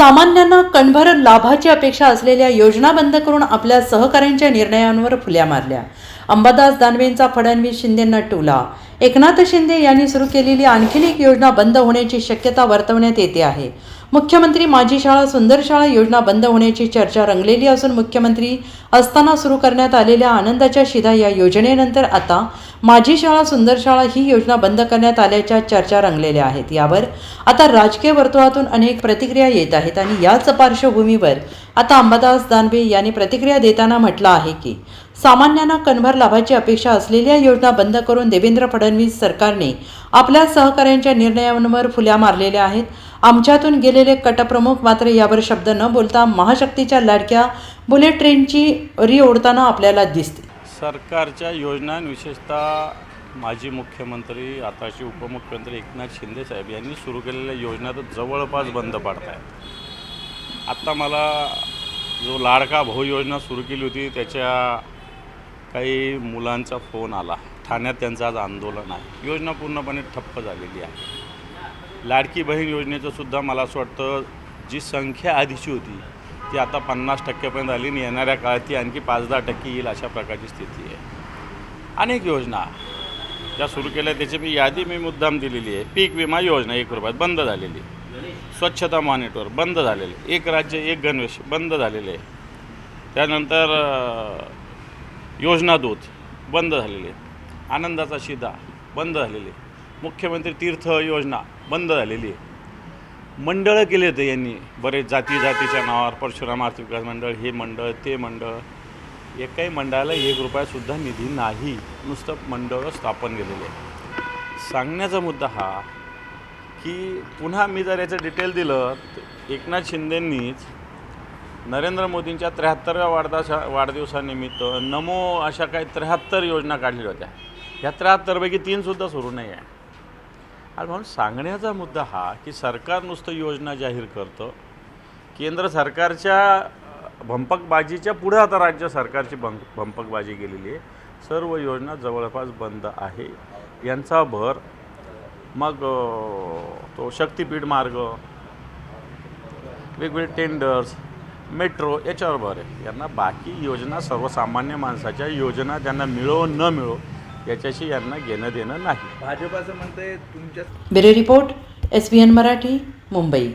सामान्यांना कणभर लाभाची अपेक्षा असलेल्या योजना बंद करून आपल्या सहकाऱ्यांच्या निर्णयांवर फुल्या मारल्या. अंबादास दानवेंचा फडणवीस शिंदेंना टोला. एकनाथ शिंदे यांनी सुरू केलेली आणखीन एक योजना बंद होण्याची शक्यता वर्तवण्यात येते आहे. मुख्यमंत्री माझी शाळा सुंदर शाळा योजना बंद होण्याची चर्चा रंगलेली असून मुख्यमंत्री असताना सुरू करण्यात आलेल्या आनंदाच्या शिधा या योजनेनंतर आता माझी शाळा सुंदर शाळा ही योजना बंद करण्यात आल्याच्या चर्चा रंगलेल्या आहेत. यावर आता राजकीय वर्तुळातून अनेक प्रतिक्रिया येत आहेत आणि याच पार्श्वभूमीवर आता अंबादास दानवे यांनी प्रतिक्रिया देताना म्हटलं आहे की सामान्यांना कणभर लाभाची अपेक्षा असलेल्या योजना बंद करून देवेंद्र फडणवीस सरकारने आपल्या सहकाऱ्यांच्या निर्णयांवर फुल्या मारलेल्या आहेत. आमच्यातून गेलेले कटप्रमुख मात्र यावर शब्द न बोलता महाशक्तीच्या लाडक्या बुलेट ट्रेनची री ओढताना आपल्याला दिसते. सरकारच्या योजना विशेषतः माजी मुख्यमंत्री आताचे उपमुख्यमंत्री एकनाथ शिंदे साहेब यांनी सुरू केलेल्या योजना तर जवळपास बंद पाडत आहेत आत्ता मला जो लाडका भाऊ योजना सुरू केली होती त्याच्या काही मुलांचा फोन आला. ठाण्यात त्यांचं आज आंदोलन आहे. योजना पूर्णपणे ठप्प झालेली आहे. लाडकी बहीण योजनेचं सुद्धा मला असं वाटतं जी संख्या आधीची होती ती आता पन्नास टक्क्यापर्यंत आली आणि येणाऱ्या काळात ती आणखी पाच दहा टक्के येईल अशा प्रकारची स्थिती आहे. अनेक योजना ज्या सुरू केल्या त्याची मी यादी मी मुद्दाम दिलेली आहे. पीक विमा योजना एक रुपयात बंद झालेली स्वच्छता मॉनिटर बंद झालेले एक राज्य एक गणवेश बंद झालेले त्यानंतर योजनादूत योजना बंद झालेले. आनंदाचा शिदा बंद झालेले. मुख्यमंत्री तीर्थ योजना बंद झालेली. आहे मंडळं केले होते यांनी बरेच जाती जातीच्या नावावर. परशुराम आर्थिक विकास मंडळ हे मंडळ ते मंडळ. एकाही मंडळाला एक रुपयासुद्धा निधी नाही. नुसतं मंडळं स्थापन केलेले. आहे सांगण्याचा मुद्दा हा की पुन्हा मी जर याचं डिटेल दिलं तर एकनाथ शिंदेंनीच नरेंद्र मोदींच्या त्र्याहत्तरव्या वाढदासा वाढदिवसानिमित्त नमो अशा काही त्र्याहत्तर योजना काढलेल्या होत्या. ह्या त्र्याहत्तरपैकी तीनसुद्धा सुरू नाही आहे आणि म्हणून सांगण्याचा मुद्दा हा की सरकार नुसतं योजना जाहीर करतं. केंद्र सरकारच्या भंपकबाजीच्या पुढे आता राज्य सरकारची भं भंपकबाजी गेलेली आहे. सर्व योजना जवळपास बंद आहे. यांचा भर मग तो शक्तिपीठ मार्ग वेगवेगळे टेंडर्स मेट्रो याच्यावर भर आहे. यांना बाकी योजना सर्वसामान्य माणसाच्या योजना त्यांना मिळो न मिळो याच्याशी यांना घेणं देणं नाही. भाजप असं म्हणतंय तुमच्या bureau report S B N Marathi Mumbai.